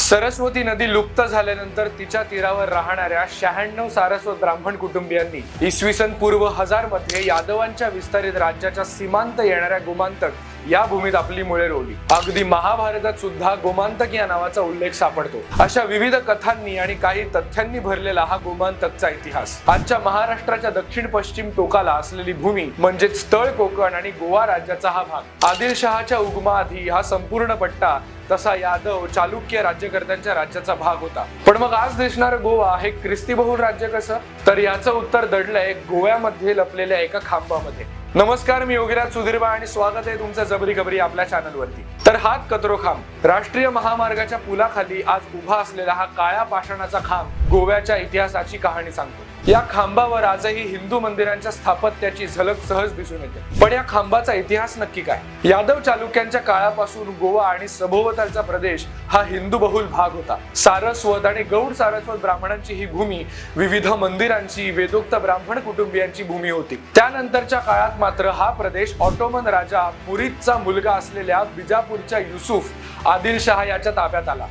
सरस्वती नदी लुप्त झाल्यानंतर तिच्या तीरावर राहणाऱ्या शहाण्णव सारस्वत ब्राह्मण कुटुंबियांनी इसवी सन पूर्व हजारमध्ये यादवांच्या विस्तारित राज्याच्या सीमांत येणाऱ्या गोमांतक या भूमीत आपली मुळे रोवली. अगदी महाभारतात सुद्धा गोमांतक या नावाचा उल्लेख सापडतो. अशा विविध कथांनी आणि काही तथ्यांनी भरलेला हा गोमांतकचा इतिहास. आजच्या महाराष्ट्राच्या दक्षिण पश्चिम टोकाला असलेली भूमी म्हणजेच तळ कोकण आणि गोवा राज्याचा हा भाग. आदिलशहाच्या उगमाआधी हा संपूर्ण पट्टा तसा यादव चालुक्य राज्यकर्त्यांच्या राज्याचा भाग होता. पण मग आज दिसणारं गोवा हे ख्रिस्ती बहुल राज्य कसं? तर याचं उत्तर दडलंय गोव्यामध्ये लपलेल्या एका खांबामध्ये. नमस्कार मी योगीराज सुधीरबा आणि स्वागत आहे तुमचं जबरी खबरी आपल्या चॅनलवरती. तर हात कतरो खांब. राष्ट्रीय महामार्गाच्या पुलाखाली आज उभा असलेला हा काळ्या पाषाणाचा खांब गोव्याच्या इतिहासाची कहाणी सांगतो. या खांबावर आजही हिंदू मंदिरांच्या स्थापत्याची झलक सहज दिसून येते. पण या खांबाचा इतिहास नक्की काय? यादव चालुक्यांच्या काळापासून गोवा आणि सभोवतालचा प्रदेश हा हिंदू बहुल भाग होता. सारस्वत आणि गौड सारस्वत ब्राह्मणांची ही भूमी विविध मंदिरांची वेदोक्त ब्राह्मण कुटुंबियांची भूमी होती. त्यानंतरच्या काळात मात्र हा प्रदेश ऑटोमन राजा मुरीदचा मुलगा असलेल्या बिजापूरच्या युसुफ आदिलशहा याच्या ताब्यात आला.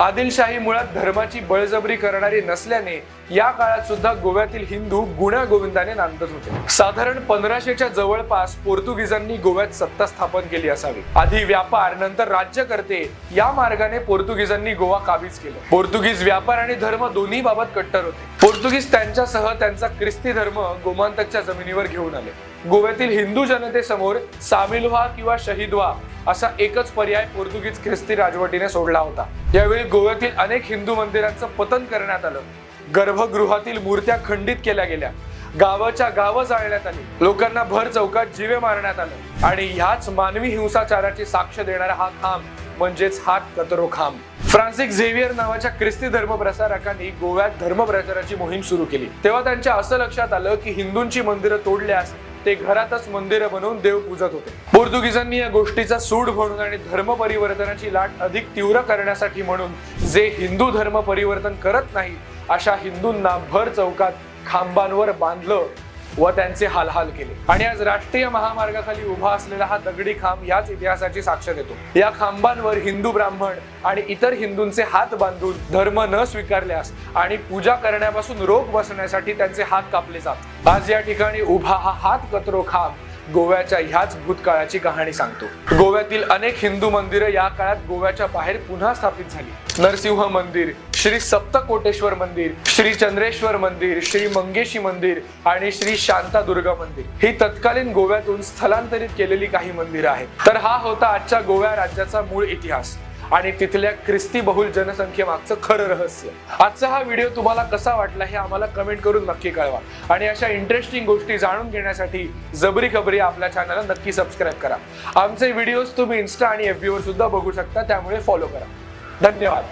आदिलशाही मुळात धर्माची बळजबरी करणारी नसल्याने या काळात सुद्धा गोव्यातील हिंदू गुण्या गोविंदाने नांदत होते. साधारण पंधराशेच्या जवळपास पोर्तुगीजांनी गोव्यात सत्ता स्थापन केली असावी. आधी व्यापार नंतर राज्यकर्ते या मार्गाने पोर्तुगीजांनी गोवा काबीज केलं. पोर्तुगीज व्यापार आणि धर्म दोन्ही बाबत कट्टर होते. पोर्तुगीज त्यांच्यासह त्यांचा ख्रिस्ती धर्म गोमांतकच्या जमिनीवर घेऊन आले. गोव्यातील हिंदू जनतेसमोर सामील व्हा किंवा शहीद व्हा असा एकच पर्याय पोर्तुगीज ख्रिस्ती राजवटीने सोडला होता. यावेळी गोव्यातील अनेक हिंदू मंदिरांचं पतन करण्यात आलं. गर्भगृहातील मूर्त्या खंडित केल्या गेल्या. गावाच्या गावं जाळण्यात आली. लोकांना भर चौकात जीवे मारण्यात आलं. आणि ह्याच मानवी हिंसाचाराची साक्ष देणारा हा खांब म्हणजेच हात कतरो खांब. फ्रान्सिक झेवियर नावाच्या ख्रिस्ती धर्म प्रसारकांनी गोव्यात धर्मप्रचाराची मोहीम सुरू केली. तेव्हा त्यांच्या असं लक्षात आलं की हिंदूंची मंदिरं तोडल्यास ते घरातच मंदिरं बनवून देव पूजत होते. पोर्तुगीजांनी या गोष्टीचा सूड म्हणून आणि धर्म परिवर्तनाची लाट अधिक तीव्र करण्यासाठी म्हणून जे हिंदू धर्म परिवर्तन करत नाही अशा हिंदूंना भर चौकात खांबांवर बांधलं. व त्यांचे हालहाल केले. आणि आज राष्ट्रीय महामार्गाखाली उभा असलेला हा दगडी खांब याच इतिहासाची साक्ष देतो. या खांबांवर हिंदू ब्राह्मण आणि इतर हिंदूंचे हात बांधून धर्म न स्वीकारल्यास आणि पूजा करण्यापासून रोग बसण्यासाठी त्यांचे हात कापले जात. आज या ठिकाणी उभा हा हात कचरो खांब गोव्याच्या ह्याच भूतकाळाची कहाणी सांगतो. गोव्यातील अनेक हिंदू मंदिरं या काळात गोव्याच्या बाहेर पुन्हा स्थापित झाली. नरसिंह मंदिर श्री सप्तकोटेश्वर मंदिर श्री चंद्रेश्वर मंदिर श्री मंगेशी मंदिर आणि श्री शांतादुर्गा मंदिर. ही तत्कालीन गोव्यातून स्थलांतरित केलेली काही मंदिरं आहेत. तर हा होता आजच्या गोव्या राज्याचा मूळ इतिहास. आणि तिथल्या ख्रिस्ती बहुल जनसंख्येमागचं खरं रहस्य. आजचा हा व्हिडिओ तुम्हाला कसा वाटला हे आम्हाला कमेंट करून नक्की कळवा. आणि अशा इंटरेस्टिंग गोष्टी जाणून घेण्यासाठी जबरी खबरी आपल्या चॅनलला नक्की सबस्क्राईब करा. आमचे व्हिडिओज तुम्ही इन्स्टा आणि एफ वर सुद्धा बघू शकता त्यामुळे फॉलो करा. धन्यवाद.